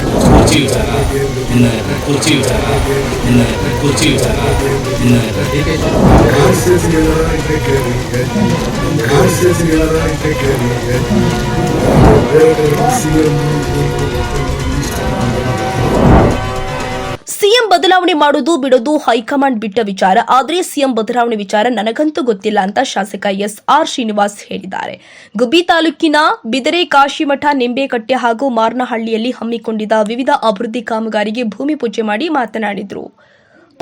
M ಕುರ್ಚಿ ವಿಚಾರ ಹಿನ್ನೆಲೆ ಕುರ್ಚಿ ವಿಚಾರ ಹಿನ್ನೆಲೆ ಕುರ್ಚಿ ವಿಚಾರ ಹಿನ್ನೆಲೆ ಸಿಎಂ ಬದಲಾವಣೆ ಮಾಡೋದು ಬಿಡೋದು ಹೈಕಮಾಂಡ್ ಬಿಟ್ಟ ವಿಚಾರ. ಆದರೆ ಸಿಎಂ ಬದಲಾವಣೆ ವಿಚಾರ ನನಗಂತೂ ಗೊತ್ತಿಲ್ಲ ಅಂತ ಶಾಸಕ ಎಸ್ ಆರ್ ಶ್ರೀನಿವಾಸ್ ಹೇಳಿದ್ದಾರೆ. ಗುಬ್ಬಿ ತಾಲೂಕಿನ ಬಿದರೆ ಕಾಶಿಮಠ ನಿಂಬೆಕಟ್ಟೆ ಹಾಗೂ ಮಾರ್ನಹಳ್ಳಿಯಲ್ಲಿ ಹಮ್ಮಿಕೊಂಡಿದ್ದ ವಿವಿಧ ಅಭಿವೃದ್ಧಿ ಕಾಮಗಾರಿಗೆ ಭೂಮಿ ಪೂಜೆ ಮಾಡಿ ಮಾತನಾಡಿದರು.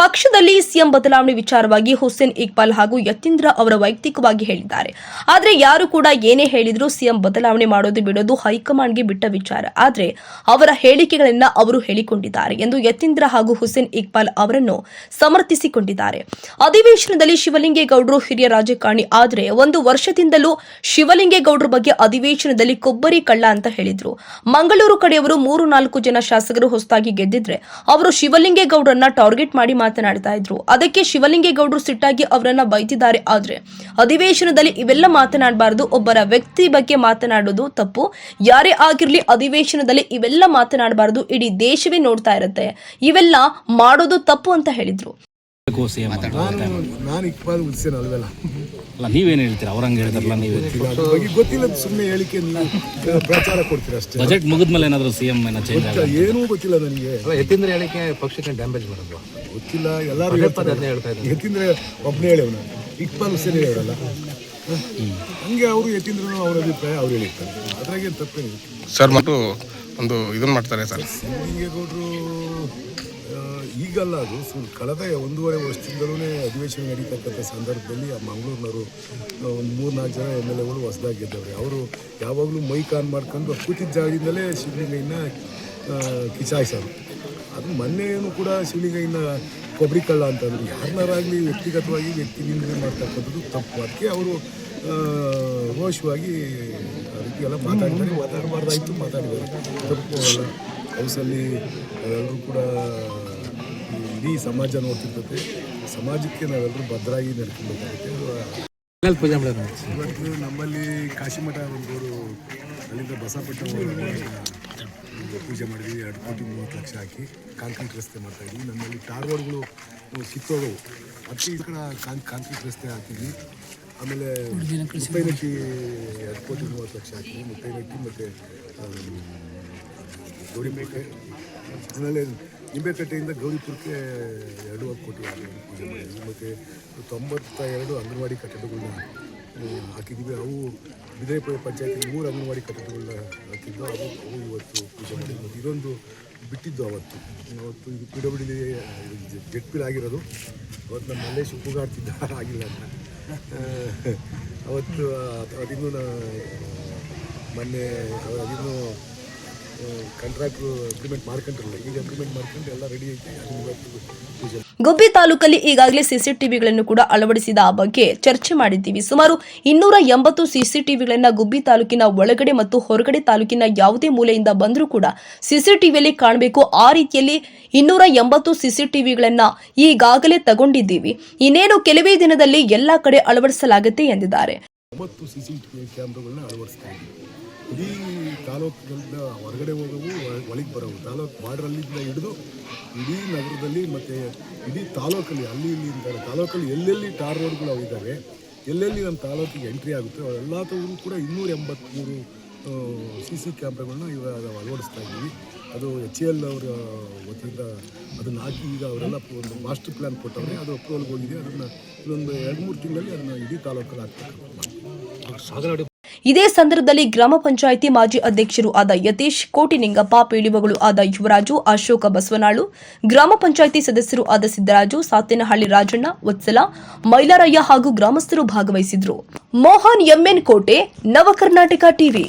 ಪಕ್ಷದಲ್ಲಿ ಸಿಎಂ ಬದಲಾವಣೆ ವಿಚಾರವಾಗಿ ಹುಸೇನ್ ಇಕ್ಬಾಲ್ ಹಾಗೂ ಯತೀಂದ್ರ ಅವರ ವೈಯಕ್ತಿಕವಾಗಿ ಹೇಳಿದ್ದಾರೆ. ಆದರೆ ಯಾರು ಕೂಡ ಏನೇ ಹೇಳಿದ್ರು ಸಿಎಂ ಬದಲಾವಣೆ ಮಾಡೋದು ಬಿಡೋದು ಹೈಕಮಾಂಡ್ಗೆ ಬಿಟ್ಟ ವಿಚಾರ. ಆದರೆ ಅವರ ಹೇಳಿಕೆಗಳನ್ನ ಅವರು ಹೇಳಿಕೊಂಡಿದ್ದಾರೆ ಎಂದು ಯತೀಂದ್ರ ಹಾಗೂ ಹುಸೇನ್ ಇಕ್ಬಾಲ್ ಅವರನ್ನು ಸಮರ್ಥಿಸಿಕೊಂಡಿದ್ದಾರೆ. ಅಧಿವೇಶನದಲ್ಲಿ ಶಿವಲಿಂಗೇಗೌಡರು ಹಿರಿಯ ರಾಜಕಾರಣಿ, ಆದರೆ ಒಂದು ವರ್ಷದಿಂದಲೂ ಶಿವಲಿಂಗೇಗೌಡರ ಬಗ್ಗೆ ಅಧಿವೇಶನದಲ್ಲಿ ಕೊಬ್ಬರಿ ಕಳ್ಳ ಅಂತ ಹೇಳಿದ್ರು. ಮಂಗಳೂರು ಕಡೆಯವರು ಮೂರು ನಾಲ್ಕು ಜನ ಶಾಸಕರು ಹೊಸದಾಗಿ ಗೆದ್ದಿದ್ರೆ ಅವರು ಶಿವಲಿಂಗೇಗೌಡರನ್ನ ಟಾರ್ಗೆಟ್ ಮಾಡಿ ಮಾತನಾಡ್ತಾ ಇದ್ರು. ಅದಕ್ಕೆ ಶಿವಲಿಂಗೇಗೌಡರು ಸಿಟ್ಟಾಗಿ ಅವರನ್ನ ಬೈತಿದ್ದಾರೆ. ಆದ್ರೆ ಅಧಿವೇಶನದಲ್ಲಿ ಇವೆಲ್ಲ ಮಾತನಾಡಬಾರದು. ಒಬ್ಬರ ವ್ಯಕ್ತಿ ಬಗ್ಗೆ ಮಾತನಾಡೋದು ತಪ್ಪು. ಯಾರೇ ಆಗಿರ್ಲಿ ಅಧಿವೇಶನದಲ್ಲಿ ಇವೆಲ್ಲ ಮಾತನಾಡಬಾರದು. ಇಡೀ ದೇಶವೇ ನೋಡ್ತಾ ಇರುತ್ತೆ. ಇವೆಲ್ಲ ಮಾಡೋದು ತಪ್ಪು ಅಂತ ಹೇಳಿದ್ರು. ಅಲ್ಲ ನೀವೇನು ಹೇಳ್ತೀರಾ? ಅವ್ರಂಗೆ ಹೇಳ್ತಾರಲ್ಲ ನೀವು ಬಗ್ಗೆ ಗೊತ್ತಿಲ್ಲ ಸುಮ್ಮನೆ ಹೇಳಿಕೆ ನೀವು ಪ್ರಚಾರ ಕೊಡ್ತೀರಾ ಅಷ್ಟೇ? ಬಜೆಟ್ ಮುಗಿದ್ಮೇಲೆ ಏನಾದರೂ ಸಿ ಎಂ ಏನೋ ಚೇಂಜ್ ಏನೂ ಗೊತ್ತಿಲ್ಲ ನನಗೆ. ಅಲ್ಲ ಯತೀಂದ್ರ ಹೇಳಿಕೆ ಪಕ್ಷಕ್ಕೆ ಡ್ಯಾಮೇಜ್ ಮಾಡೋದು. ಗೊತ್ತಿಲ್ಲ ಎಲ್ಲರೂ ಹೇಳ್ತಾರೆ. ಅದನ್ನೇ ಹೇಳ್ತಾ ಇದ್ದಾರೆ. ಯತೀಂದ್ರ ಒಬ್ಬನೇ ಹೇಳೋಣ ಇಕ್ಬಾಲ್ ಸರಿ ಹೇಳಲ್ಲ ಹಂಗೆ ಅವರು ಯತೀಂದ್ರನು ಅವ್ರ ಅಭಿಪ್ರಾಯ ಅವ್ರು ಹೇಳಿರ್ತಾರೆ. ಅದ್ರಾಗೇನು ತಪ್ಪೇನಿಲ್ಲ ಸರ್ ಮತ್ತು ಒಂದು ಇದನ್ನು ಮಾಡ್ತಾರೆ ಸರ್. ಹಿಂಗೆ ಆ, ಈಗಲ್ಲ ಅದು. ಸೊ, ಕಳೆದ ಒಂದೂವರೆ ವರ್ಷದಿಂದಲೂ ಅಧಿವೇಶನ ನಡೀತಕ್ಕಂಥ ಸಂದರ್ಭದಲ್ಲಿ ಆ ಮಂಗಳೂರಿನವರು ಒಂದು ಮೂರು ನಾಲ್ಕು ಜನ ಎಂ ಎಲ್ ಎಗಳು ಹೊಸದಾಗಿ ಗೆದ್ದವ್ರೆ. ಅವರು ಯಾವಾಗಲೂ ಮೈಕ್ ಆನ್ ಮಾಡ್ಕೊಂಡು ಕೂತಿದ್ದ ಜಾಗದಿಂದಲೇ ಶಿವಲಿಂಗಯ್ಯನ ಕಿಚಾಯಿಸೋರು. ಅದು ಮೊನ್ನೆಯೂ ಕೂಡ ಶಿವಲಿಂಗಯ್ಯನ ಕೊಬ್ಬರಿ ಕಳ್ಳ ಅಂತಂದ್ರು. ಯಾರನ್ನಾರಾಗಲಿ ವ್ಯಕ್ತಿಗತವಾಗಿ ವ್ಯಕ್ತಿ ನಿಂದನೆ ಮಾಡ್ತಕ್ಕಂಥದ್ದು ತಪ್ಪು. ಅದಕ್ಕೆ ಅವರು ರೋಷವಾಗಿ ಅದಕ್ಕೆಲ್ಲ ಮಾತಾಡ್ತಾರೆ, ಮಾತಾಡಬಾರ್ದಾಯ್ತು ಮಾತಾಡಬಾರ್ದು ತಪ್ಪು ಹೌಸಲ್ಲಿ ಎಲ್ಲರೂ ಕೂಡ ಇಡೀ ಸಮಾಜ ನೋಡ್ತಿರ್ತದೆ ಸಮಾಜಕ್ಕೆ ನಾವೆಲ್ಲರೂ ಭದ್ರಾಗಿ ನಡ್ಕೊಬೇಕಾಗುತ್ತೆ ಮನೇಲಿ ಪೂಜೆ ಮಾಡೋದು? ಇವತ್ತು ನಮ್ಮಲ್ಲಿ ಕಾಶಿಮಠ ಒಂದು ಅಲ್ಲಿಂದ ಬಸಪಟ್ಟ ಪೂಜೆ ಮಾಡಿದ್ವಿ. ಎರಡು ಕೋಟಿ ಮೂವತ್ತು ಲಕ್ಷ ಹಾಕಿ ಕಾಂಕ್ರೀಟ್ ರಸ್ತೆ ಮಾಡ್ತಾ ಇದ್ವಿ. ನಮ್ಮಲ್ಲಿ ಟಾರ್ವರ್ಗಳು ಕಿತ್ತೋಗವು ಅತಿ ಈ ಕಡೆ ಕಾನ್ ಕಾಂಕ್ರೀಟ್ ರಸ್ತೆ ಹಾಕಿದ್ವಿ. ಆಮೇಲೆ ಮುತ್ತೈನಟ್ಟಿ ಎರಡು ಕೋಟಿ ಮೂವತ್ತು ಲಕ್ಷ ಹಾಕಿದ್ವಿ. ಮುತ್ತೈನಟ್ಟಿ ಮತ್ತು ಗೌರಿಪೇಟೆ ಆಮೇಲೆ ನಿಂಬೆಕಟ್ಟೆಯಿಂದ ಗೌರಿಪುರಕ್ಕೆ ಎರಡೂವರೆ ಕೋಟಿ ಆಗಿ ಪೂಜೆ ಮಾಡಿದ್ವಿ ಮತ್ತು ತೊಂಬತ್ತ ಎರಡು ಅಂಗನವಾಡಿ ಕಟ್ಟಡಗಳನ್ನ ಹಾಕಿದ್ದೀವಿ. ಅವು ಬಿದ್ರೆಪುರ ಪಂಚಾಯತಿ ಮೂರು ಅಂಗನವಾಡಿ ಕಟ್ಟಡಗಳನ್ನ ಹಾಕಿದ್ದು ಅವು ಅವು ಇವತ್ತು ಪೂಜೆ ಮಾಡಿದ್ವಿ ಮತ್ತು ಇದೊಂದು ಬಿಟ್ಟಿದ್ದು ಅವತ್ತು. ಅವತ್ತು ಇದು ಪಿ ಡಬ್ಲ್ಯೂ ಡಿ ಜೆಟ್ ಪಿಲ್ ಆಗಿರೋದು. ಅವತ್ತು ನಮ್ಮ ಮಲ್ಲೇಶ್ ಉಪಗಾಡ್ತಿದ್ದ ಆಗಿಲ್ಲ ಅಂತ. ಅವತ್ತು ಅದಿನ್ನೂ ನಾ, ಮೊನ್ನೆ, ಅದಿನ್ನೂ ಕಾಂಟ್ರಾಕ್ಟ್ರು ಅಗ್ರಿಮೆಂಟ್ ಮಾಡ್ಕೊಂಡ್ರಲ್ಲ ಈಗ ಅಗ್ರಿಮೆಂಟ್ ಮಾಡ್ಕೊಂಡು ಎಲ್ಲ ರೆಡಿ ಐತೆ. ಅದು ಇವತ್ತು ಪೂಜೆ. ಗುಬ್ಬಿ ತಾಲೂಕಲ್ಲಿ ಈಗಾಗಲೇ ಸಿಸಿಟಿವಿಗಳನ್ನು ಕೂಡ ಅಳವಡಿಸಿದ ಆ ಬಗ್ಗೆ ಚರ್ಚೆ ಮಾಡಿದ್ದೀವಿ. ಸುಮಾರು ಇನ್ನೂರ ಎಂಬತ್ತು ಸಿಸಿಟಿವಿಗಳನ್ನ ಗುಬ್ಬಿ ತಾಲೂಕಿನ ಒಳಗಡೆ ಮತ್ತು ಹೊರಗಡೆ ತಾಲೂಕಿನ ಯಾವುದೇ ಮೂಲೆಯಿಂದ ಬಂದರೂ ಕೂಡ ಸಿಸಿಟಿವಿಯಲ್ಲಿ ಕಾಣಬೇಕು. ಆ ರೀತಿಯಲ್ಲಿ ಇನ್ನೂರ ಎಂಬತ್ತು ಸಿಸಿಟಿವಿಗಳನ್ನ ಈಗಾಗಲೇ ತಗೊಂಡಿದ್ದೀವಿ. ಇನ್ನೇನು ಕೆಲವೇ ದಿನದಲ್ಲಿ ಎಲ್ಲಾ ಕಡೆ ಅಳವಡಿಸಲಾಗುತ್ತೆ ಎಂದಿದ್ದಾರೆ. ಒಂಬತ್ತು ಸಿಸಿಟಿವಿ ಕ್ಯಾಮ್ರಾಗಳನ್ನ ಅಳವಡಿಸ್ತಾ ಇದ್ದೀವಿ. ಇಡೀ ತಾಲೂಕಿನಿಂದ ಹೊರಗಡೆ ಹೋಗವು ಒಳಗೆ ಬರೋವು. ತಾಲೂಕು ಬಾರ್ಡ್ರಲ್ಲಿಂದ ಹಿಡಿದು ಇಡೀ ನಗರದಲ್ಲಿ ಮತ್ತು ಇಡೀ ತಾಲೂಕಲ್ಲಿ, ಅಲ್ಲಿ, ಇಲ್ಲಿ ಇದ್ದಾರೆ ತಾಲೂಕಲ್ಲಿ ಎಲ್ಲೆಲ್ಲಿ ಟಾರ್ ರೋಡ್ಗಳು ಇದ್ದಾವೆ, ಎಲ್ಲೆಲ್ಲಿ ನಮ್ಮ ತಾಲೂಕಿಗೆ ಎಂಟ್ರಿ ಆಗುತ್ತೆ ಎಲ್ಲ ಕೂಡ ಇನ್ನೂರ ಎಂಬತ್ತ್ಮೂರು ಸಿ ಸಿ ಕ್ಯಾಮ್ರಾಗಳನ್ನ ಇವಾಗ ಅಳವಡಿಸ್ತಾ ಇದ್ದೀವಿ. ಅದು ಎಚ್ ಎಲ್ ಅವರ ವತಿಯಿಂದ ಅದನ್ನು ಹಾಕಿ ಈಗ ಅವರೆಲ್ಲ ಒಂದು ಮಾಸ್ಟರ್ ಪ್ಲ್ಯಾನ್ ಕೊಟ್ಟವ್ರೆ, ಅದು ಅಪ್ರೂವಲ್ಗೆ ಹೋಗಿದೆ ಅದನ್ನು ಇನ್ನೊಂದು ಎರಡು ಮೂರು ತಿಂಗಳಲ್ಲಿ ಅದನ್ನು ಇಡೀ ತಾಲೂಕಲ್ಲಿ ಹಾಕ್ಬೇಕು ಇದೇ ಸಂದರ್ಭದಲ್ಲಿ ಗ್ರಾಮ ಪಂಚಾಯಿತಿ ಮಾಜಿ ಅಧ್ಯಕ್ಷರು ಆದ ಯತೀಶ್, ಕೋಟಿನಿಂಗಪ್ಪ ಪೀಳಿವಗಳು ಆದ ಯುವರಾಜು, ಅಶೋಕ ಬಸವನಾಳು, ಗ್ರಾಮ ಪಂಚಾಯಿತಿ ಸದಸ್ಯರು ಆದ ಸಿದ್ದರಾಜು, ಸಾತೇನಹಳ್ಳಿ ರಾಜಣ್ಣ, ವತ್ಸಲ, ಮೈಲಾರಯ್ಯ ಹಾಗೂ ಗ್ರಾಮಸ್ಥರು ಭಾಗವಹಿಸಿದ್ರು. ಮೋಹನ್ ಎಂಎನ್ ಕೋಟೆ, ನವಕರ್ನಾಟಕ ಟಿವಿ.